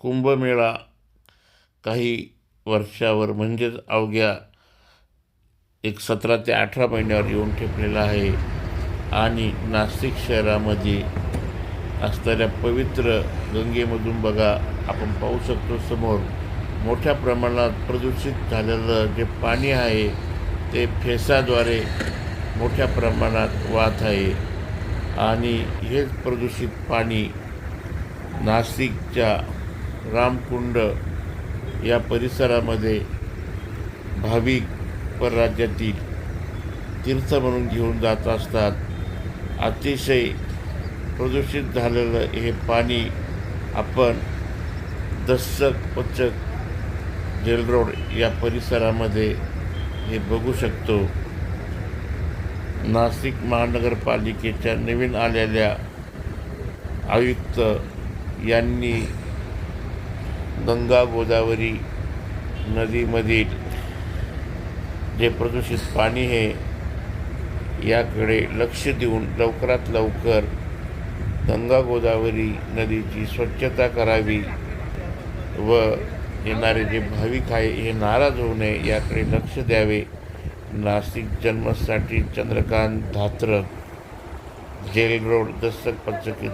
कुंभमेळा काही वर्षावर म्हणजेच अवघ्या एक सतरा ते अठरा महिन्यावर येऊन ठेपलेला आहे. आणि नाशिक शहरामध्ये असणाऱ्या पवित्र गंगेमधून बघा आपण पाहू शकतो समोर मोठ्या प्रमाणात प्रदूषित झालेलं जे पाणी आहे ते फेसाद्वारे मोठ्या प्रमाणात वाहत आहे. आणि हेच प्रदूषित पाणी नाशिकच्या रामकुंड या परिसरामध्ये भाविक परराज्यातील तीर्थ म्हणून घेऊन जात असतात. अतिशय प्रदूषित झालेलं हे पाणी आपण दशक पचक जेल रोड या परिसरामध्ये हे बघू शकतो. नाशिक महानगरपालिकेच्या नवीन आलेल्या आयुक्त यांनी गंगा गोदावरी नदीमधील जे प्रदूषित पाणी आहे याकडे लक्ष देऊन लवकरात लवकर गंगा गोदावरी नदीची स्वच्छता करावी व येणारे जे भाविक आहे हे नाराज होऊ नये याकडे लक्ष द्यावे. नाशिक जन्मसाठी चंद्रकांत धात्र जेल रोड दस्तक पंचक